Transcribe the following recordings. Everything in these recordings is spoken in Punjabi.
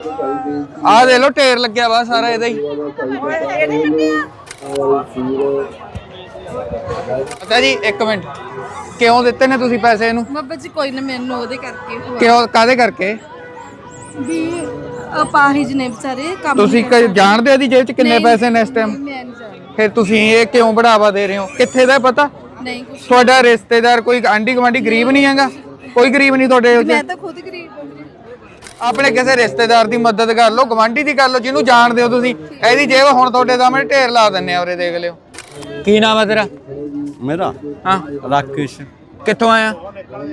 ਆਹ ਦੇ ਲੋ ਢੇਰ ਲੱਗਿਆ ਵਾ ਸਾਰਾ ਇਹਦਾ ਹੀ। ਪਤਾ ਜੀ ਇੱਕ ਮਿੰਟ। ਕਿਉਂ ਦਿੱਤੇ ਨੇ ਤੁਸੀਂ ਪੈਸੇ ਇਹਨੂੰ? ਬਾਬਾ ਜੀ ਕੋਈ ਨਾ ਮੈਨੂੰ ਉਹਦੇ ਕਰਕੇ ਹੋਇਆ। ਕਿਉਂ ਕਾਦੇ ਕਰਕੇ? ਵੀ ਅਪਾਹਿਜ ਨੇ ਵਿਚਾਰੇ ਕੰਮ ਤੁਸੀਂ ਕ- ਜਾਣਦੇ ਹੋ ਇਹਦੀ ਜੇਬ 'ਚ ਕਿੰਨੇ ਪੈਸੇ ਨੇ ਇਸ ਟਾਈਮ ਮੈਂ ਨਹੀਂ ਜਾਣਦੀ। ਫਿਰ ਤੁਸੀਂ ਇਹ ਕਿਉਂ ਬੜਾਵਾ ਦੇ ਰਹੇ ਹੋ? ਕਿੱਥੇ ਦਾ ਪਤਾ? ਨਹੀਂ ਕੁਛ ਤੁਹਾਡਾ ਰਿਸ਼ਤੇਦਾਰ ਕੋਈ ਆਂਢੀ ਗੁਆਂਢੀ ਗਰੀਬ ਨਹੀਂ ਹੈਗਾ? ਕੋਈ ਗਰੀਬ ਨਹੀਂ ਤੁਹਾਡੇ ਉਹ 'ਚ ਮੈਂ ਤਾਂ ਖੁਦ ਗਰੀਬ। ਆਪਣੇ ਕਿਸੇ ਰਿਸ਼ਤੇਦਾਰ ਦੀ ਮਦਦ ਕਰ ਲਓ ਗਵਾਂਢੀ ਦੀ ਕਰ ਲਓ ਜਿਹਨੂੰ ਜਾਣਦੇ ਹੋ ਤੁਸੀਂ। ਇਹਦੀ ਜੇਬ ਹੁਣ ਤੁਹਾਡੇ ਸਾਹਮਣੇ ਢੇਰ ਲਾ ਦਿੰਨੇ ਆ ਉਰੇ ਦੇਖ ਲਿਓ। ਕੀ ਨਾਮ ਹੈ ਤੇਰਾ? ਮੇਰਾ? ਹਾਂ। ਰਾਕੇਸ਼। ਕਿੱਥੋਂ ਆਇਆ?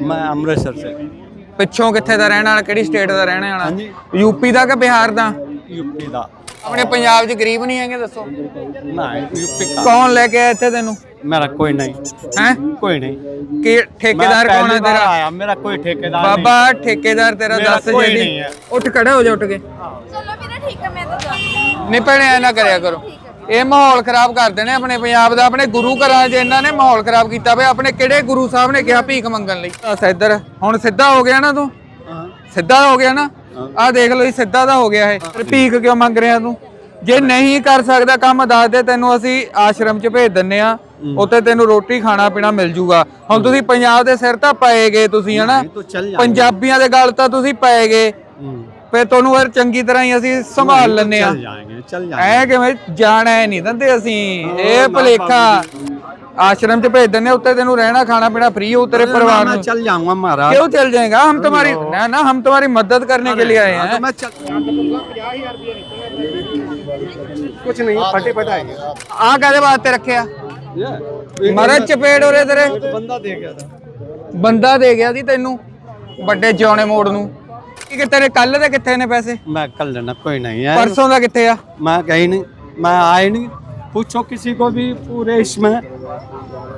ਮੈਂ ਅੰਮ੍ਰਿਤਸਰ ਸੇ। ਪਿੱਛੋਂ ਕਿੱਥੇ ਦਾ ਰਹਿਣ ਵਾਲਾ ਕਿਹੜੀ ਸਟੇਟ ਦਾ ਰਹਿਣ ਵਾਲਾ? ਯੂਪੀ ਦਾ ਕਿ ਬਿਹਾਰ ਦਾ? ਯੂਪੀ ਦਾ। ਆਪਣੇ ਪੰਜਾਬ 'ਚ ਗਰੀਬ ਨਹੀਂ ਹੈਗੇ ਦੱਸੋ। ਨਾ ਕੌਣ ਲੈ ਕੇ ਆਇਆ ਇੱਥੇ ਤੈਨੂੰ? ਮੇਰਾ ਕੋਈ ਨਹੀਂ। ਹੈ? ਕੋਈ ਨਹੀਂ। ਕਿ ਠੇਕੇਦਾਰ ਕੌਣ ਹੈ ਤੇਰਾ? ਮੇਰਾ ਕੋਈ ਠੇਕੇਦਾਰ ਨਹੀਂ। ਬਾਬਾ ਠੇਕੇਦਾਰ ਤੇਰਾ ਦੱਸ ਜਿਹੜੀ। ਉੱਠ ਖੜਾ ਹੋ ਜਾ ਉੱਠ ਕੇ। ਚਲੋ ਵੀਰੇ ਠੀਕ ਹੈ ਮੈਂ ਤਾਂ ਨਹੀਂ ਭੈਣੇ ਐ ਕਰਿਆ ਕਰੋ। ਇਹ ਮਾਹੌਲ ਖਰਾਬ ਕਰਦੇ ਨੇ ਆਪਣੇ ਪੰਜਾਬ ਦਾ। ਆਪਣੇ ਗੁਰੂ ਘਰਾਂ 'ਚ ਇਹਨਾਂ ਨੇ ਮਾਹੌਲ ਖਰਾਬ ਕੀਤਾ ਪਿਆ। ਆਪਣੇ ਕਿਹੜੇ ਗੁਰੂ ਸਾਹਿਬ ਨੇ ਕਿਹਾ ਭੀਖ ਮੰਗਣ ਲਈ? ਦੱਸ ਇੱਧਰ ਹੁਣ ਸਿੱਧਾ ਹੋ ਗਿਆ ਨਾ ਤੂੰ? ਸਿੱਧਾ ਹੋ ਗਿਆ ਨਾ? ਆ ਦੇਖ ਲਓ ਜੀ ਸਿੱਧਾ ਦਾ ਹੋ ਗਿਆ ਇਹ। ਭੀਖ ਕਿਉਂ ਮੰਗ ਰਿਹਾ ਤੂੰ? ਜੇ ਨਹੀਂ ਕਰ ਸਕਦਾ ਕੰਮ ਦੱਸ ਦੇ ਤੈਨੂੰ ਅਸੀਂ ਆਸ਼ਰਮ ਚ ਭੇਜ ਦਿੰਨੇ ਆ ਉੱਥੇ ਤੈਨੂੰ ਰੋਟੀ ਖਾਣਾ ਪੀਣਾ ਮਿਲ ਜੂਗਾ। ਹੁਣ ਤੁਸੀਂ ਪੰਜਾਬ ਦੇ ਸਿਰ ਤਾਂ ਪਏ ਗਏ ਤੁਸੀਂ ਹਨਾ? ਪੰਜਾਬੀਆਂ ਦੇ ਗੱਲ ਤਾਂ ਤੁਸੀਂ ਪਏ ਗਏ। ਫੇ ਤੁਹਾਨੂੰ ਫਿਰ ਚੰਗੀ ਤਰ੍ਹਾਂ ਹੀ ਅਸੀਂ ਸੰਭਾਲ ਲੈਨੇ ਆ ਚੱਲ ਜਾਾਂਗੇ ਚੱਲ ਜਾਾਂਗੇ ਐ ਕਿਵੇਂ ਜਾਣਾ ਨਹੀਂ ਦਿੰਦੇ ਅਸੀਂ। ਇਹ ਭਲੇਖਾ। आश्रम ਚ ਭੇਜ ਦਿੰਦੇ ਆ, ਉੱਤੇ ਤੈਨੂੰ ਰਹਿਣਾ ਖਾਣਾ पीना फ्री हो तेरे परिवार मैं में चल जाऊंगा महाराज क्यों चल जाएगा हम तुम्हारी ना ना हम तुम्हारी मदद करने के लिए आए हाँ, हैं तो मैं चल कुछ नहीं फटे पटाएंगे आ कादे वास्ते रखे ਮਰਦ ਚਪੇੜ ਉਰੇ ਤੇਰੇ बंदा दे गया था ਬੰਦਾ ਦੇ ਗਿਆ ਸੀ ਤੈਨੂੰ ਵੱਡੇ ਜਿਉਣੇ ਮੋੜ ਨੂੰ ਕਿ ਤੇਰੇ ਕੱਲ ਦੇ ਕਿੱਥੇ ਨੇ ਪੈਸੇ मैं कल लेना कोई नहीं है ਪਰਸੋਂ ਦਾ ਕਿੱਥੇ ਆ मैं कहीं नहीं मैं आए नहीं पूछो किसी को भी पूरे इसमें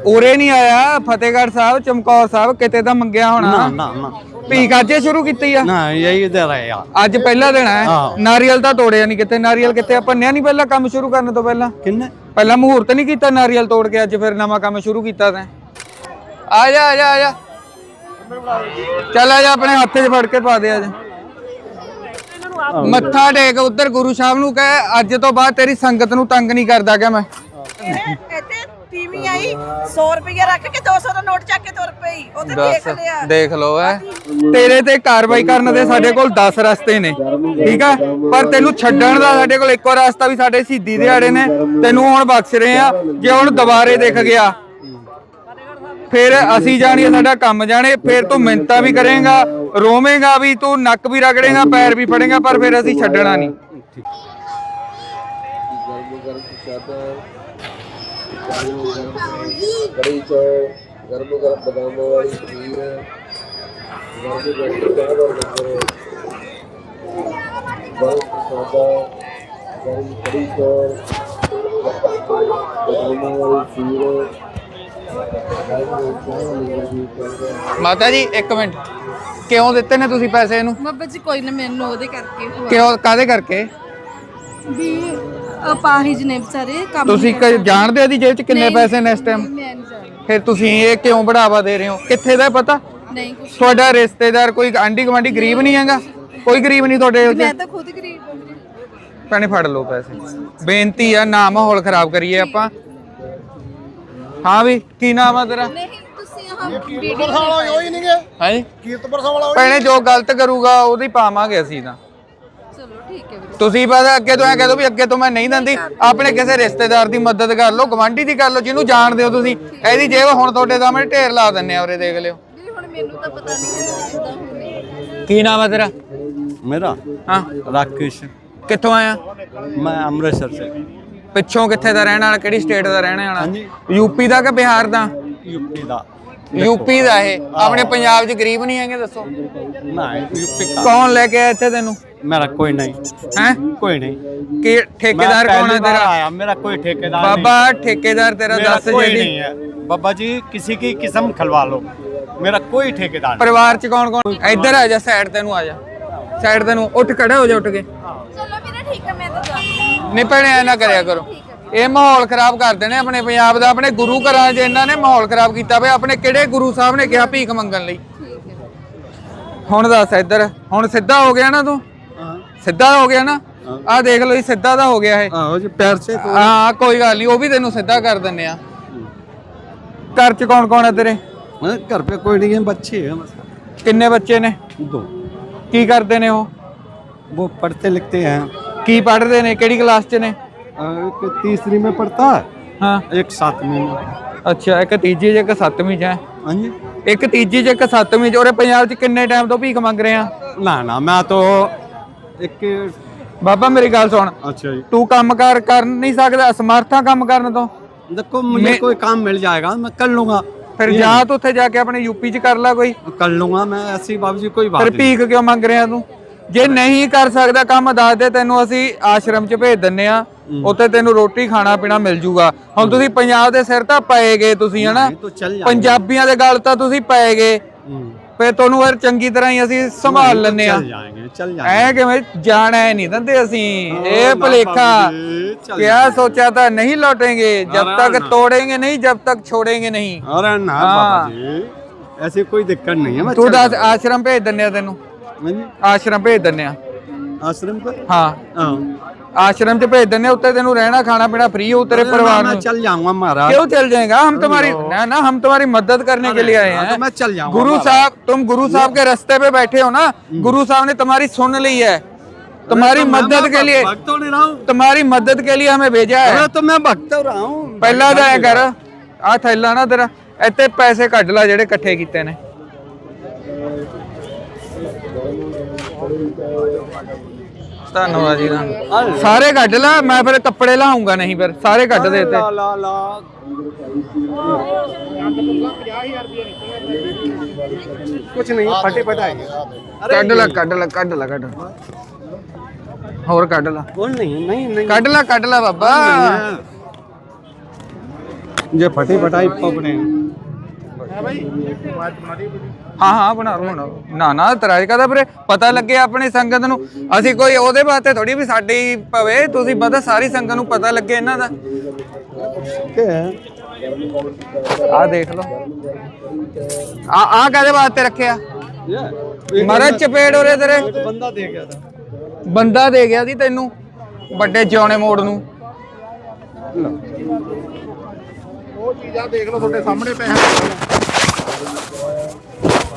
ਉਰੇ ਨਹੀਂ ਆਇਆ ਫਤਿਹਗੜ੍ਹ ਸਾਹਿਬ ਚਮਕੌਰ ਸਾਹਿਬ ਕਿਤੇ ਤਾਂ ਮੰਗਿਆ ਹੋਣਾ। ਨਾ ਨਾ ਭੀਖ ਅੱਜ ਹੀ ਸ਼ੁਰੂ ਕੀਤੀ ਆ? ਨਾ ਇਹ ਇਧਰ ਆਇਆ ਅੱਜ ਪਹਿਲਾ ਦਿਨ ਹੈ। ਨਾਰੀਅਲ ਤਾਂ ਤੋੜਿਆ ਨਹੀਂ ਕਿਤੇ। ਨਾਰੀਅਲ ਕਿਤੇ ਆ? ਭੰਨਿਆ ਨਹੀਂ ਪਹਿਲਾਂ ਕੰਮ ਸ਼ੁਰੂ ਕਰਨ ਤੋਂ ਪਹਿਲਾਂ? ਕਿੰਨੇ? ਪਹਿਲਾਂ ਮਹੂਰਤ ਨਹੀਂ ਕੀਤਾ ਨਾਰੀਅਲ ਤੋੜ ਕੇ ਅੱਜ ਫਿਰ ਨਵਾਂ ਕੰਮ ਸ਼ੁਰੂ ਕੀਤਾ ਤੈਂ। ਆ ਜਾ ਆ ਜਾ ਆ ਜਾ। ਚੱਲ ਆ ਜਾ ਆਪਣੇ ਹੱਥ 'ਚ ਫੜ ਕੇ ਪਾ ਦੇ ਅੱਜ। ਮੱਥਾ ਟੇਕ ਉੱਧਰ ਗੁਰੂ ਸਾਹਿਬ ਨੂੰ ਕਹਿ ਅੱਜ ਤੋਂ ਬਾਅਦ ਤੇਰੀ ਸੰਗਤ ਨੂੰ ਤੰਗ ਨਹੀਂ ਕਰਦਾ ਕਿਆ ਮੈਂ? ਟੀਵੀ ਆਈ 100 ਰੁਪਏ ਰੱਖ ਕੇ 200 ਦਾ ਨੋਟ ਚੱਕ ਕੇ ਤੁਰ ਪਈ ਉਹ ਤੇ ਦੇਖ ਲਿਆ। ਦੇਖ ਲਓ ਐ। ਤੇਰੇ ਤੇ ਕਾਰਵਾਈ ਕਰਨ ਦੇ ਸਾਡੇ ਕੋਲ 10 ਰਸਤੇ ਨੇ ਠੀਕ ਆ? ਪਰ ਤੈਨੂੰ ਛੱਡਣ ਦਾ ਸਾਡੇ ਕੋਲ ਇੱਕੋ ਰਸਤਾ ਵੀ ਸਾਡੇ ਸਿੱਧੀ ਦਿਹਾੜੇ ਨੇ। ਤੈਨੂੰ ਹੁਣ ਬਖਸ਼ ਰਹੇ ਆ ਜੇ ਹੁਣ ਦੁਬਾਰੇ ਦਿਖ ਗਿਆ ਫਿਰ ਅਸੀਂ ਜਾਣੀਏ ਸਾਡਾ ਕੰਮ ਜਾਣੇ ਫਿਰ ਤੂੰ ਮਿੰਤਾ ਵੀ ਕਰੇਗਾ ਰੋਵੇਂਗਾ ਵੀ ਤੂੰ ਨੱਕ ਵੀ ਰਗੜੇਗਾ ਪੈਰ ਵੀ ਫੜੇਗਾ ਪਰ ਫਿਰ ਅਸੀਂ ਛੱਡਣਾ ਨਹੀਂ। ਕੜੀ ਚੌਲ ਗਰਮ ਗਰਮ ਬਦਾਮਾਂ ਵਾਲੀ ਖੀਰ ਗਰਮ ਗਰਮ ਚਾਹ ਦਾ ਲੰਗਰ ਬਹੁਤ ਸਾਦਾ ਗਰਮ ਕੜੀ ਚੌਲ ਬਦਾਮਾਂ ਵਾਲੀ ਖੀਰ ਮਾਤਾ ਜੀ ਇੱਕ ਮਿੰਟ। ਕਿਉਂ ਦਿੱਤੇ ਨੇ ਤੁਸੀਂ ਪੈਸੇ ਇਹਨੂੰ? ਬਾਬਾ ਜੀ ਕੋਈ ਨਾ ਮੈਨੂੰ ਉਹਦੇ ਕਰਕੇ ਹੋਇਆ। ਕਿਉਂ ਕਾਦੇ ਕਰਕੇ? ਵੀ ਅਪਾਹਿਜ ਨੇ ਵਿਚਾਰੇ ਕੰਮ ਤੁਸੀਂ ਕ- ਜਾਣਦੇ ਹੋ ਇਹਦੀ ਜੇਬ 'ਚ ਕਿੰਨੇ ਪੈਸੇ ਨੇ ਇਸ ਟਾਈਮ ਮੈਂ ਨਹੀਂ ਜਾਣਦੀ ਫਿਰ ਤੁਸੀਂ ਇਹ ਕਿਉਂ ਬੜਾਵਾ ਦੇ ਰਹੇ ਹੋ? ਕਿੱਥੇ ਦਾ ਪਤਾ? ਨਹੀਂ ਕੁਛ ਤੁਹਾਡਾ ਰਿਸ਼ਤੇਦਾਰ ਕੋਈ ਆਂਢੀ ਗੁਆਂਢੀ ਗਰੀਬ ਨਹੀਂ ਹੈਗਾ? ਕੋਈ ਗਰੀਬ ਨਹੀਂ ਤੁਹਾਡੇ ਮੈਂ ਤਾਂ ਖੁਦ ਗਰੀਬ ਹਾਂ ਵੀਰੇ। ਭੈਣੇ ਫੜ ਲਓ ਪੈਸੇ। ਬੇਨਤੀ ਆ ਨਾ ਮਾਹੌਲ ਖਰਾਬ ਕਰੀਏ ਆਪਾਂ। ਹਾਂ ਵੀ ਕੀ ਨਾਮ ਆ ਤੇਰਾ? ਨਹੀਂ ਤੁਸੀਂ ਆਹ ਵੀਡੀਓ ਹੈ ਕੀਰਤਪੁਰ ਵਾਲਾ ਭੈਣੇ ਜੋ ਗਲਤ ਕਰੂਗਾ ਉਹਦੀ ਪਾਵਾਂਗੇ ਅਸੀਂ ਤਾਂ। ਠੀਕ ਹੈ ਵੀਰੇ। ਤੁਸੀਂ ਬਸ ਅੱਗੇ ਤੋਂ ਐ ਕਹਿ ਦੋ ਵੀ ਅੱਗੇ ਤੋਂ ਮੈਂ ਨਹੀਂ ਦਿੰਦੀ। ਆਪਣੇ ਕਿਸੇ ਰਿਸ਼ਤੇਦਾਰ ਦੀ ਮਦਦ ਕਰ ਲਓ ਗਵਾਂਢੀ ਦੀ ਕਰ ਲਓ ਜਿਹਨੂੰ ਜਾਣਦੇ ਹੋ ਤੁਸੀਂ। ਇਹਦੀ ਜੇਬ ਹੁਣ ਤੁਹਾਡੇ ਸਾਹਮਣੇ ਢੇਰ ਲਾ ਦਿੰਨੇ ਆ ਉਰੇ ਦੇਖ ਲਿਓ। ਕੀ ਨਾਮ ਹੈ ਤੇਰਾ? ਮੇਰਾ? ਹਾਂ। ਰਾਕੇਸ਼। ਕਿੱਥੋਂ ਆਇਆ? ਮੈਂ ਅੰਮ੍ਰਿਤਸਰ ਸੇ ਪਿੱਛੋਂ ਕਿੱਥੇ ਦਾ ਰਹਿਣ ਵਾਲਾ ਕਿਹੜੀ ਸਟੇਟ ਦਾ ਰਹਿਣ ਵਾਲਾ? ਯੂਪੀ ਦਾ ਕਿ ਬਿਹਾਰ ਦਾ? ਯੂਪੀ ਦਾ। ਯੂਪੀ ਦਾ ਇਹ। ਆਪਣੇ ਪੰਜਾਬ 'ਚ ਗਰੀਬ ਨਹੀਂ ਹੈਗੇ ਦੱਸੋ। ਨਾ ਕੌਣ ਲੈ ਕੇ ਆਇਆ ਇੱਥੇ ਤੈਨੂੰ? मेरा कोई नहीं ਹੈ कोई नहीं ਕਿ ਠੇਕੇਦਾਰ मैं ਕੌਣ ਹੈ पहली बार ਤੇਰਾ आया मेरा कोई ठेकेदार नहीं ਬਾਬਾ ਠੇਕੇਦਾਰ ਤੇਰਾ मेरा ਦੱਸ कोई ਜਿਹੜੀ नहीं है बाबा जी किसी की किस्म खलवा लो मेरा कोई ठेकेदार नहीं ਪਰਿਵਾਰ 'ਚ ਕੌਣ ਕੌਣ ਇੱਧਰ ਆ ਜਾ ਸਾਈਡ ਤੈਨੂੰ ਆ ਜਾ ਸਾਈਡ ਤੈਨੂੰ ਉੱਠ ਖੜਾ ਹੋ ਜਾ ਉੱਠ ਕੇ ਚਲੋ ਵੀਰੇ ਠੀਕ ਹੈ ਮੈਂ ਤਾਂ ਜਾਣੀ ਨਹੀਂ ਭੈਣੇ ਐ ਨਾ ਕਰਿਆ ਕਰੋ ਇਹ ਮਾਹੌਲ ਖਰਾਬ ਕਰਦੇ ਨੇ ਆਪਣੇ ਪੰਜਾਬ ਦਾ ਆਪਣੇ ਗੁਰੂ ਘਰਾਂ 'ਚ ਇਹਨਾਂ ਨੇ ਮਾਹੌਲ ਖਰਾਬ ਕੀਤਾ ਵੇ ਆਪਣੇ ਕਿਹੜੇ ਗੁਰੂ ਸਾਹਿਬ ਨੇ ਕਿਹਾ ਭੀਖ ਮੰਗਣ ਲਈ ਹੁਣ ਦੱਸ ਇੱਧਰ ਹੁਣ ਸਿੱਧਾ ਹੋ ਗਿਆ ਨਾ ਤੂੰ ਸਿੱਧਾ ਹੋ ਗਿਆ ਨਾ ਆਹ ਦੇਖ ਲਓ ਜੀ ਸਿੱਧਾ ਦਾ ਹੋ ਗਿਆ ਇਹ हाँ जी पैर से तो ਹਾਂ ਕੋਈ ਗੱਲ ਨਹੀਂ ਉਹ ਵੀ ਤੈਨੂੰ ਸਿੱਧਾ ਕਰ ਦਿੰਨੇ ਆ ਘਰ ਚ ਕੌਣ ਕੌਣ ਹੈ ਤੇਰੇ हाँ, घर पे कोई नहीं है बच्चे हैं बस ਕਿੰਨੇ ਬੱਚੇ ਨੇ दो ਕੀ ਕਰਦੇ ਨੇ ਉਹ वो पढ़ते लिखते हैं ਕੀ ਪੜ੍ਹਦੇ ਨੇ ਕਿਹੜੀ ਕਲਾਸ ਚ ਨੇ अ, एक तीसरी में पढ़ता है ਹਾਂ एक सातवीं में ਅੱਛਾ ਇੱਕ ਤੀਜੀ ਚ ਇੱਕ ਸੱਤਵੀਂ ਚ ਹੈ हाँ जी ਇੱਕ ਤੀਜੀ ਚ ਇੱਕ ਸੱਤਵੀਂ ਚ ਉਹਰੇ ਪੰਜਾਬ ਚ ਕਿੰਨੇ ਟਾਈਮ ਤੋਂ ਭੀਖ ਮੰਗ ਰਹੇ ਆ ना ना मैं तो एक ਬਾਬਾ ਮੇਰੀ ਗੱਲ ਸੁਣ अच्छा जी ਤੂੰ ਕੰਮਕਾਰ ਕਰ ਨਹੀਂ ਸਕਦਾ ਸਮਰਥਾ ਕੰਮ ਕਰਨ ਤੋਂ देखो मुझे कोई काम मिल जाएगा मैं कर लूंगा ਫਿਰ ਜਾ ਤੂੰ ਉੱਥੇ ਜਾ ਕੇ ਆਪਣੇ ਯੂਪੀ ਚ ਕਰ ਲੈ ਕੋਈ कर लूंगा मैं ऐसी बाबू जी कोई बात ਫਿਰ नहीं ਭੀਖ ਕਿਉਂ ਮੰਗ ਰਿਹਾ ਤੂੰ ਜੇ ਨਹੀਂ ਕਰ ਸਕਦਾ ਕੰਮ ਦੱਸ ਦੇ ਤੈਨੂੰ ਅਸੀਂ ਆਸ਼ਰਮ ਚ ਭੇਜ ਦਿੰਨੇ ਆ ਉੱਥੇ ਤੈਨੂੰ ਰੋਟੀ ਖਾਣਾ ਪੀਣਾ ਮਿਲ ਜੂਗਾ ਹੁਣ ਤੁਸੀਂ ਪੰਜਾਬ ਦੇ ਸਿਰ ਤਾਂ ਪਏਗੇ ਤੁਸੀਂ ਹਨਾ नहीं तो चल जाएगा ਪੰਜਾਬੀਆਂ ਦੇ ਗੱਲ ਤਾਂ ਤੁਸੀਂ ਪਏਗੇ हम्म, ਫੇ ਤੁਹਾਨੂੰ ਫਿਰ ਚੰਗੀ ਤਰ੍ਹਾਂ ਹੀ ਅਸੀਂ ਸੰਭਾਲ ਲੈਨੇ ਆ चल जाएंगे चल जाएंगे ਐ ਕਿਵੇਂ ਜਾਣਾ ਨਹੀਂ ਦਿੰਦੇ ਅਸੀਂ ਇਹ ਭਲੇਖਾ जी, चल क्या सोचा था नहीं लौटेंगे जब तक तोड़ेंगे नहीं जब तक छोड़ेंगे नहीं अरे ना हाँ। बाबा जी ऐसी कोई दिक्कत नहीं है मैं ਤੂੰ चल ਦੱਸ ਆਸ਼ਰਮ ਭੇਜ ਦਿੰਨੇ ਆ ਤੈਨੂੰ जाऊंगा। हाँ जी, ਆਸ਼ਰਮ ਭੇਜ ਦਿੰਨੇ ਆ आश्रम पर ਹਾਂ हाँ आश्रम ਚ ਭੇਜ ਦਿੰਨੇ ਆ, ਉੱਤੇ ਤੈਨੂੰ ਰਹਿਣਾ ਖਾਣਾ ਪੀਣਾ फ्री हो तेरे अरे परिवार ना, में मैं चल जाऊंगा महाराज क्यों चल जाएगा हम तुम्हारी ना ना हम तुम्हारी मदद करने के लिए आए हाँ, हैं तो मैं चल जाऊंगा गुरु महाराज। साहब तुम गुरु साहब के रास्ते पे बैठे हो ना गुरु साहब ने तुम्हारी सुन ली है तुम्हारी तो मैं- मदद मैं के लिए भक्त तो नहीं रहा हूँ तुम्हारी मदद के लिए हमें भेजा है अरे तो मैं भक्त तो रहा हूँ ਪਹਿਲਾਂ ਤਾਂ ਐ ਕਰ ਆ ਥੈਲਾ ਨਾ ਤੇਰਾ ਇੱਥੇ ਪੈਸੇ ਕੱਢ ਲੈ ਜਿਹੜੇ ਇਕੱਠੇ ਕੀਤੇ ਨੇ ਧੰਨਵਾਦ ਜੀ ਤੁਹਾਨੂੰ। ਸਾਰੇ ਕੱਢ ਲਾ ਮੈਂ ਫਿਰ ਕੱਪੜੇ ਲਾਉਂਗਾ ਨਹੀਂ ਫਿਰ ਸਾਰੇ ਕੱਢ ਦੇ ਤੇ ਕੱਢ ਲਾ ਕੱਢ ਲਾ ਕੱਢ ਲਾ ਕੱਢ ਹੋਰ ਕੱਢ ਲਾ। ਕੋਲ ਨਹੀਂ ਨਹੀਂ ਨਹੀਂ। ਕੱਢ ਲਾ ਕੱਢ ਲਾ ਬਾਬਾ। ਜੇ ਫਟੇ ਪਟਾਈ ਪਪੜੇ ਹਾਂ ਹਾਂ ਬਣਾ ਰਹਾ ਹੁਣ। ਨਾ ਨਾ ਤਰਾਜ ਕਾ ਦਾ ਪਤਾ ਲੱਗੇ ਆਪਣੀ ਸੰਗਤ ਨੂੰ। ਅਸੀਂ ਕੋਈ ਉਹਦੇ ਬਾਤੇ ਥੋੜੀ ਵੀ ਸਾਡੇ ਹੀ ਤੁਸੀਂ ਪਤਾ ਸਾਰੀ ਸੰਗਤ ਨੂੰ ਪਤਾ ਲੱਗੇ ਇਹਨਾਂ ਦਾ। ਆ ਦੇਖ ਲਓ। ਆ ਆ ਕਾਦੇ ਵਾਸਤੇ ਰੱਖਿਆ? ਮਰਦ ਚਪੇੜ ਹੋ ਤੇਰੇ। ਬੰਦਾ ਦੇ ਗਿਆ ਤਾਂ ਬੰਦਾ ਦੇ ਗਿਆ ਸੀ ਤੈਨੂੰ ਵੱਡੇ ਜਿਉਣੇ ਮੋੜ ਨੂੰ। ਉਹ ਚੀਜ਼ਾਂ ਦੇਖ ਲਓ ਤੁਹਾਡੇ ਸਾਹਮਣੇ ਪਏ ਹਨ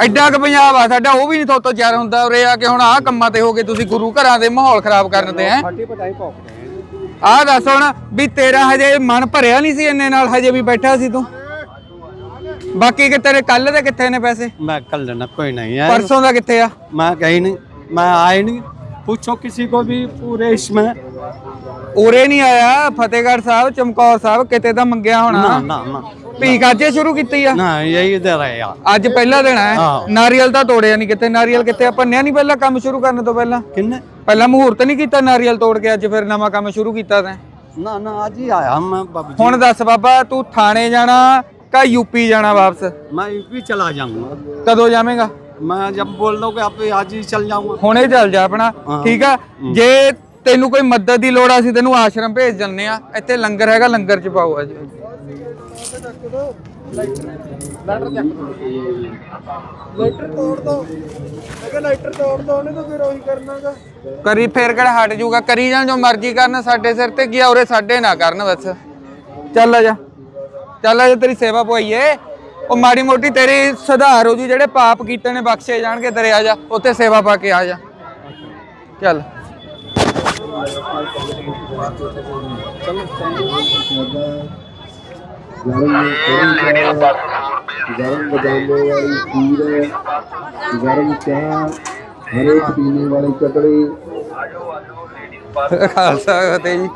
ਐਡਾ ਕੁ ਪੰਜਾਬ ਆ ਸਾਡਾ ਉਹ ਵੀ ਨਹੀਂ ਤੁਹਾਤੋਂ ਜ਼ਰ ਹੁੰਦਾ ਉਰੇ ਆ ਕੇ ਹੁਣ ਆਹ ਕੰਮਾਂ ਤੇ ਹੋ ਗਏ ਤੁਸੀਂ ਗੁਰੂ ਘਰਾਂ ਦੇ ਮਾਹੌਲ ਖਰਾਬ ਕਰਨ ਤੇ ਹੈ फटी पटाई पकड़े हैं ਆਹ ਦੱਸ ਹੁਣ ਵੀ ਤੇਰਾ ਹਜੇ ਮਨ ਭਰਿਆ ਨਹੀਂ ਸੀ ਇੰਨੇ ਨਾਲ ਹਜੇ ਵੀ ਬੈਠਾ ਸੀ ਤੂੰ ਬਾਕੀ ਕਿ ਤੇਰੇ ਕੱਲ ਦੇ ਕਿੱਥੇ ਨੇ ਪੈਸੇ मैं कर लेना कोई नहीं है ਪਰਸੋਂ ਦਾ ਕਿੱਥੇ ਆ मैं कहीं नहीं मैं आए नहीं पूछो किसी को भी पूरे इसमें ਉਰੇ ਨਹੀਂ ਆਇਆ ਫਤਿਹਗੜ੍ਹ ਸਾਹਿਬ ਚਮਕੌਰ ਸਾਹਿਬ ਕਿਤੇ ਤਾਂ ਮੰਗਿਆ ना ਹੋਣਾ ना ना ਭੀਖ ਅੱਜੇ ਸ਼ੁਰੂ ਕੀਤੀ ਆ ना यही इधर है यार ਅੱਜ ਪਹਿਲਾ ਦਿਨ ਹੈ ਹਾਂ। ਨਾਰੀਅਲ ਤਾਂ ਤੋੜਿਆ ਨਹੀਂ ਕਿਤੇ ਨਾਰੀਅਲ ਕਿੱਥੇ ਆ ਭੰਨਿਆ ਨਹੀਂ ਪਹਿਲਾਂ ਕੰਮ ਸ਼ੁਰੂ ਕਰਨ ਤੋਂ ਪਹਿਲਾਂ किन्ने ਪਹਿਲਾਂ ਮਹੂਰਤ ਨਹੀਂ ਕੀਤਾ ਨਾਰੀਅਲ ਤੋੜ ਕੇ ਅੱਜ ਫਿਰ ਨਵਾਂ ਕੰਮ ਸ਼ੁਰੂ ਕੀਤਾ ਤੈਂ ना ना आज ही आया मैं बाबू जी ਹੁਣ ਦੱਸ ਬਾਬਾ ਤੂੰ ਥਾਣੇ ਜਾਣਾ ਕਾ ਯੂਪੀ ਜਾਣਾ ਵਾਪਸ मैं यूपी चला जाऊंगा ਕਦੋਂ ਜਾਵੇਂਗਾ मैं जब बोल दो कि आप आज ही चल जाऊंगा ਹੁਣੇ ਚੱਲ ਜਾ ਆਪਣਾ ਹਾਂ। ਠੀਕ ਆ ਜੇ ਤੈਨੂੰ ਕੋਈ ਮਦਦ ਦੀ ਲੋੜ ਆ ਸੀ ਤੈਨੂੰ ਆਸ਼ਰਮ ਭੇਜ ਦਿੰਨੇ ਆ ਇੱਥੇ ਲੰਗਰ ਹੈਗਾ ਲੰਗਰ ਚ ਪਾਓ ਅੱਜ ਲਾਈਟਰ ਤੋੜ ਦੋ। ਅਗਰ ਲਾਈਟਰ ਤੋੜ ਦੋ ਉਹਨੇ ਤਾਂ ਫਿਰ ਉਹੀ ਕਰਨਾਗਾ। ਕਰੀ ਫੇਰ ਕਿਹੜਾ ਹਟ ਜਾਊਗਾ ਕਰੀ ਜਾਣ ਜੋ ਮਰਜ਼ੀ ਕਰਨ ਸਾਡੇ ਸਿਰ ਤੇ ਕੀ ਆ ਉਰੇ ਸਾਡੇ ਨਾ ਕਰਨ ਬਸ। ਚੱਲ ਆ ਜਾ। ਚੱਲ ਆ ਜਾ ਤੇਰੀ ਸੇਵਾ ਪਵਾਈਏ ਉਹ ਮਾੜੀ ਮੋਟੀ ਤੇਰੀ ਸੁਧਾਰ ਹੋ ਜੂ ਜਿਹੜੇ ਪਾਪ ਕੀਤੇ ਨੇ ਬਖਸ਼ੇ ਜਾਣਗੇ ਤੇਰੇ ਆ ਜਾ। ਉੱਥੇ ਸੇਵਾ ਪਾ ਕੇ ਆ ਜਾ। ਚੱਲ। ਗਰਮ ਗਰਮ ਬਦਾਮੇ ਵਾਲੀ ਖੀਰ ਗਰਮ ਚਾਹ ਹਰੇ ਪੀਣੇ ਵਾਲੀ ਚਟੜੀ ਖਾਲਸਾ ਫਤਿਹ ਜੀ।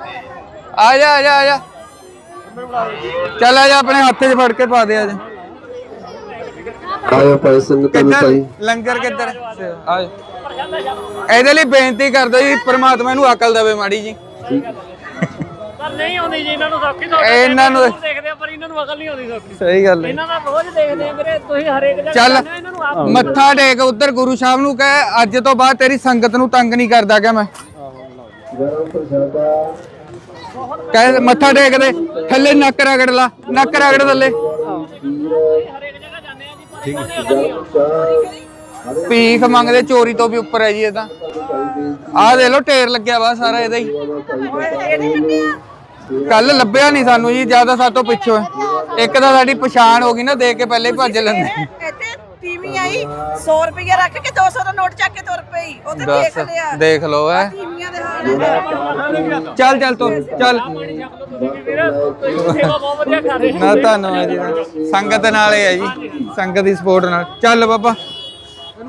ਆ ਜਾ ਆ ਜਾ ਆ ਜਾ। ਚੱਲ ਆ ਜਾ ਆਪਣੇ ਹੱਥ 'ਚ ਫੜ ਕੇ ਪਾ ਦੇ ਆ ਜਾ ਆਇਆ ਭਾਈ ਸੰਗਤਾਂ ਨੂੰ ਕਿੱਧਰ? ਭਾਈ। ਲੰਗਰ ਕਿੱਧਰ? ਆ ਜਾ ਇਹਦੇ ਲਈ ਬੇਨਤੀ ਕਰਦਾ ਜੀ ਪ੍ਰਮਾਤਮਾ ਇਹਨੂੰ ਅਕਲ ਦੇਵੇ ਮਾੜੀ ਜੀ। ਪਰ ਨਹੀਂ ਆਉਂਦੀ ਜੀ ਇਹਨਾਂ ਨੂੰ ਸੌਖੀ ਤੋਂ ਇਹਨਾਂ ਨੂੰ ਦੇਖਦੇ ਆ ਪਰ ਇਹਨਾਂ ਨੂੰ ਅਕਲ ਨਹੀਂ ਆਉਂਦੀ ਸੌਖੀ। ਸਹੀ ਗੱਲ ਹੈ। ਇਹਨਾਂ ਦਾ ਰੋਜ਼ ਦੇਖਦੇ ਆ ਵੀਰੇ ਤੁਸੀਂ ਹਰੇਕ ਜਗ੍ਹਾ ਚੱਲ ਜਾਂਦੇ ਹੋ, ਇਹਨਾਂ ਨੂੰ ਆਪ ਮੱਥਾ ਟੇਕ ਉਧਰ ਗੁਰੂ ਸਾਹਿਬ ਨੂੰ ਕਹੇ ਅੱਜ ਤੋਂ ਬਾਅਦ ਤੇਰੀ ਸੰਗਤ ਨੂੰ ਤੰਗ ਨਹੀਂ ਕਰਦਾ ਕਿ ਮੈਂ? ਗਰਮ ਪ੍ਰਸ਼ਾਦਾ ਕਹੇ ਮੱਥਾ ਟੇਕ ਦੇ ਥੱਲੇ ਨੱਕ ਰਗੜ ਲਾ ਨੱਕ ਰਗੜ ਥੱਲੇ। ਭੀਖ ਮੰਗਦੇ ਚੋਰੀ ਤੋਂ ਵੀ ਉੱਪਰ ਹੈ ਜੀ ਇਹ ਤਾਂ। ਆਹ ਦੇ ਲੋ ਢੇਰ ਲੱਗਿਆ ਵਾ ਸਾਰਾ ਇਹਦਾ ਹੀ। ਕੱਲ ਲੱਭਿਆ ਨਹੀਂ ਸਾਨੂੰ ਜੀ ਜ਼ਿਆਦਾ ਸਾਤੋਂ ਪਿੱਛੋਂ। ਹੈ। ਇੱਕ ਤਾਂ ਸਾਡੀ ਪਛਾਣ ਹੋ ਗਈ ਨਾ ਦੇਖ ਕੇ ਪਹਿਲੇ ਹੀ ਭੱਜ ਲੈਂਦੇ। ਇੱਥੇ ਤੀਵੀਂ ਆਈ 100 ਰੁਪਏ ਰੱਖ ਕੇ 200 ਦਾ ਨੋਟ ਚੱਕ ਕੇ ਤੁਰ ਪਈ। ਉਹ ਤੇ ਦੱਸ ਦੇਖ ਲਿਆ। ਦੇਖ ਲੋ ਐ। ਤੀਵੀਆਂ ਦੇ ਹਾਲ ਚੱਲ ਚੱਲ ਤੁਰ ਚੱਲ। ਨਾ ਧੰਨਵਾਦ ਜੀ ਸੰਗਤ ਨਾਲ ਹੀ ਹੈ ਜੀ ਸੰਗਤ ਦੀ ਸਪੋਰਟ ਨਾਲ। ਚੱਲ ਬਾਬਾ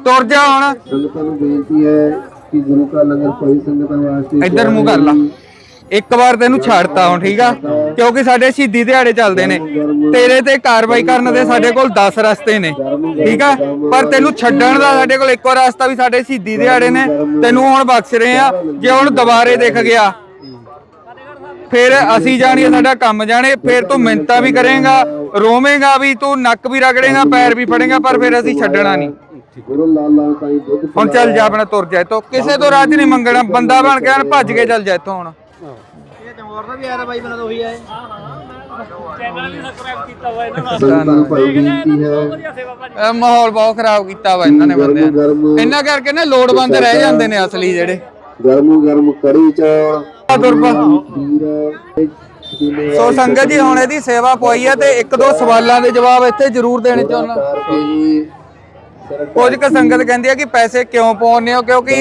ਤੁਰ ਜਾ ਹੁਣ। ਸੰਗਤਾਂ ਨੂੰ ਬੇਨਤੀ ਹੈ ਕਿ ਗੁਰੂ ਕਾ ਲੰਗਰ ਕੋਈ ਸੰਗਤਾਂ ਵਾਸਤੇ ਇੱਧਰ ਮੂੰਹ ਕਰ ਲਾ। ਇੱਕ ਵਾਰ ਤੈਨੂੰ ਛੱਡਤਾ ਹੁਣ, ਠੀਕ ਆ? ਕਿਉਂਕਿ ਸਾਡੇ ਸ਼ਹੀਦੀ ਦਿਹਾੜੇ ਚੱਲਦੇ ਨੇ। ਤੇਰੇ ਤੇ ਕਾਰਵਾਈ ਕਰਨ ਦੇ ਸਾਡੇ ਕੋਲ 10 ਰਸਤੇ ਨੇ, ਠੀਕ ਆ? ਪਰ ਤੈਨੂੰ ਛੱਡਣ ਦਾ ਸਾਡੇ ਕੋਲ ਇੱਕੋ ਰਸਤਾ ਵੀ ਸਾਡੇ ਸ਼ਹੀਦੀ ਦਿਹਾੜੇ ਨੇ। ਤੈਨੂੰ ਹੁਣ ਬਖਸ਼ ਰਹੇ ਆ, ਜੇ ਹੁਣ ਦੁਬਾਰੇ ਦਿਖ ਗਿਆ, ਫਿਰ ਅਸੀਂ ਜਾਣੀਏ ਸਾਡਾ ਕੰਮ ਜਾਣੇ, ਫਿਰ ਤੂੰ ਮਿੰਤਾ ਵੀ ਕਰੇਗਾ, ਰੋਵੇਂਗਾ ਵੀ, ਤੂੰ ਨੱਕ ਵੀ ਰਗੜੇਗਾ, ਪੈਰ ਵੀ ਫੜੇਗਾ, ਪਰ ਫਿਰ ਅਸੀਂ ਛੱਡਣਾ ਨਹੀਂ। ਹੁਣ ਚੱਲ ਜਾ ਆਪਣਾ ਤੁਰ ਜਾ ਇੱਥੋਂ। ਕਿਸੇ ਤੋਂ ਰਾਜ ਨਹੀਂ ਮੰਗਣਾ, ਬੰਦਾ ਬਣ ਕੇ ਭੱਜ ਕੇ ਚੱਲ ਜਾ ਇੱਥੋਂ ਹੁਣ। ਚੈਨਲ ਵੀ ਸਬਸਕ੍ਰਾਈਬ ਕੀਤਾ ਹੋਇਆ ਇਹਨਾਂ ਦਾ ਵਧੀਆ ਸੇਵਾ ਭਾਜੀ ਮਾਹੌਲ ਬਹੁਤ ਖਰਾਬ ਕੀਤਾ ਵਾ ਇਹਨਾਂ ਨੇ ਬੰਦਿਆਂ ਨੇ। ਇਹਨਾਂ ਕਰਕੇ ਨਾ ਲੋੜਵੰਦ ਰਹਿ ਜਾਂਦੇ ਨੇ ਅਸਲੀ ਜਿਹੜੇ। ਗਰਮ ਗਰਮ ਕੜੀ ਚੌਲ ਸੋ ਸੰਗਤ ਜੀ ਹੁਣ ਇਹਦੀ ਸੇਵਾ ਪਵਾਈ ਆ ਤੇ ਇੱਕ ਦੋ ਸਵਾਲਾਂ ਦੇ ਜਵਾਬ ਇੱਥੇ ਜ਼ਰੂਰ ਦੇਣੇ ਚਾਹੁੰਦਾ। ਕੁਝ ਕੁ ਸੰਗਤ ਕਹਿੰਦੀ ਆ ਕਿ ਪੈਸੇ ਕਿਉਂ ਪਾਉਂਦੇ ਹੋ? ਕਿਉਂਕਿ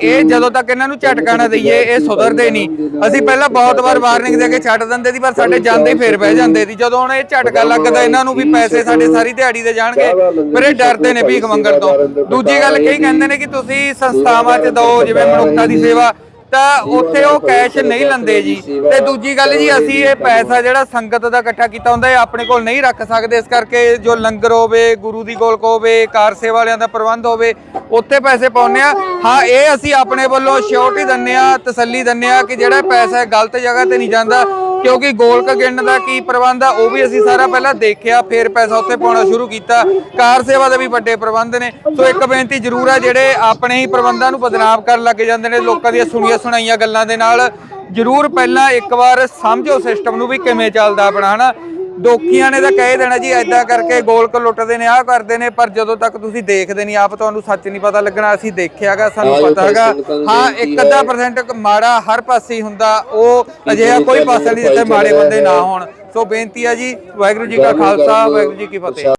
ਇਹ ਜਦੋਂ ਤੱਕ ਇਹਨਾਂ ਨੂੰ ਝਟਕਾ ਨਾ ਦਈਏ, ਇਹ ਸੁਧਰਦੇ ਨਹੀਂ। ਅਸੀਂ ਪਹਿਲਾਂ ਬਹੁਤ ਵਾਰ ਵਾਰਨਿੰਗ ਦੇ ਕੇ ਛੱਡ ਦਿੰਦੇ ਸੀ, ਪਰ ਸਾਡੇ ਜਾਂਦੇ ਹੀ ਫੇਰ ਬਹਿ ਜਾਂਦੇ ਸੀ। ਜਦੋਂ ਹੁਣ ਇਹ ਝਟਕਾ ਲੱਗਦਾ, ਇਹਨਾਂ ਨੂੰ ਵੀ ਪੈਸੇ ਸਾਡੇ ਸਾਰੀ ਦਿਹਾੜੀ ਦੇ ਜਾਣਗੇ ਪਰ ਇਹ ਡਰਦੇ ਨੇ ਭੀਖ ਮੰਗਣ ਤੋਂ। ਦੂਜੀ ਗੱਲ ਕਈ ਕਹਿੰਦੇ ਨੇ ਕਿ ਤੁਸੀਂ ਸੰਸਥਾਵਾਂ 'ਚ ਦਿਓ, ਜਿਵੇਂ ਮਨੁੱਖਤਾ ਦੀ ਸੇਵਾ ਤਾਂ ਉੱਥੇ ਉਹ ਕੈਸ਼ ਨਹੀਂ ਲੈਂਦੇ ਜੀ। ਤੇ ਦੂਜੀ ਗੱਲ ਜੀ, ਅਸੀਂ ਇਹ ਪੈਸਾ ਜਿਹੜਾ ਸੰਗਤ ਦਾ ਇਕੱਠਾ ਕੀਤਾ ਹੁੰਦਾ, ਇਹ ਆਪਣੇ ਕੋਲ ਨਹੀਂ ਰੱਖ ਸਕਦੇ। ਇਸ ਕਰਕੇ ਜੋ ਲੰਗਰ ਹੋਵੇ, ਗੁਰੂ ਦੀ ਗੋਲਕ ਹੋਵੇ, ਕਾਰ ਸੇਵਾ ਵਾਲਿਆਂ ਦਾ ਪ੍ਰਬੰਧ ਹੋਵੇ, ਉੱਥੇ ਪੈਸੇ ਪਾਉਂਦੇ ਆ ਹਾਂ, ਇਹ ਅਸੀਂ ਆਪਣੇ ਵੱਲੋਂ ਸ਼ਿਓਰਟੀ ਦਿੰਨੇ ਆ ਤਸੱਲੀ ਦਿੰਨੇ ਆ ਕਿ ਜਿਹੜਾ ਪੈਸਾ ਗਲਤ ਜਗ੍ਹਾ ਤੇ ਨਹੀਂ ਜਾਂਦਾ ਕਿਉਂਕਿ ਗੋਲਕ ਗਿਣਨ ਦਾ ਕੀ ਪ੍ਰਬੰਧ ਆ, ਉਹ ਵੀ ਅਸੀਂ ਸਾਰਾ ਪਹਿਲਾਂ ਦੇਖਿਆ, ਫਿਰ ਪੈਸਾ ਉੱਥੇ ਪਾਉਣਾ ਸ਼ੁਰੂ ਕੀਤਾ। ਕਾਰ ਸੇਵਾ ਦੇ ਵੀ ਵੱਡੇ ਪ੍ਰਬੰਧ ਨੇ। ਸੋ ਇੱਕ ਬੇਨਤੀ ਜ਼ਰੂਰ ਆ, ਜਿਹੜੇ ਆਪਣੇ ਹੀ ਪ੍ਰਬੰਧਾਂ ਨੂੰ ਬਦਨਾਮ ਕਰਨ ਲੱਗ ਜਾਂਦੇ ਨੇ, ਲੋਕਾਂ ਦੀਆਂ ਸੁਣੀਆਂ ਸੁਣਾਈਆਂ ਗੱਲਾਂ ਦੇ ਨਾਲ, ਜ਼ਰੂਰ ਪਹਿਲਾਂ ਇੱਕ ਵਾਰ ਸਮਝੋ ਸਿਸਟਮ ਨੂੰ ਵੀ ਕਿਵੇਂ ਚੱਲਦਾ ਆਪਣਾ, ਹਨਾ? ਦੋਖੀਆਂ ਨੇ ਤਾਂ ਕਹਿ ਦੇਣਾ ਜੀ ਐਦਾਂ ਕਰਕੇ ਗੋਲਕ ਲੁੱਟਦੇ ਨੇ ਆਹ ਕਰਦੇ ਨੇ ਪਰ ਜਦੋਂ ਤੱਕ ਤੁਸੀਂ ਦੇਖਦੇ ਨਹੀਂ ਆਪ ਤੁਹਾਨੂੰ ਸੱਚ ਨਹੀਂ ਪਤਾ ਲੱਗਣਾ ਅਸੀਂ ਦੇਖਿਆਗਾ ਸਾਨੂੰ ਪਤਾ ਹੈਗਾ। ਹਾਂ ਇੱਕ ਅੱਧਾ ਪਰਸੈਂਟ ਮਾੜਾ ਹਰ ਪਾਸੇ ਹੁੰਦਾ ਉਹ ਅਜਿਹਾ ਕੋਈ ਪਾਸਾ ਨਹੀਂ ਜਿੱਥੇ ਮਾੜੇ ਬੰਦੇ ਨਾ ਹੋਣ। ਸੋ ਬੇਨਤੀ ਹੈ ਜੀ ਵਾਹਿਗੁਰੂ ਜੀ ਕਾ ਖਾਲਸਾ ਵਾਹਿਗੁਰੂ ਜੀ ਕੀ ਫਤਿਹ।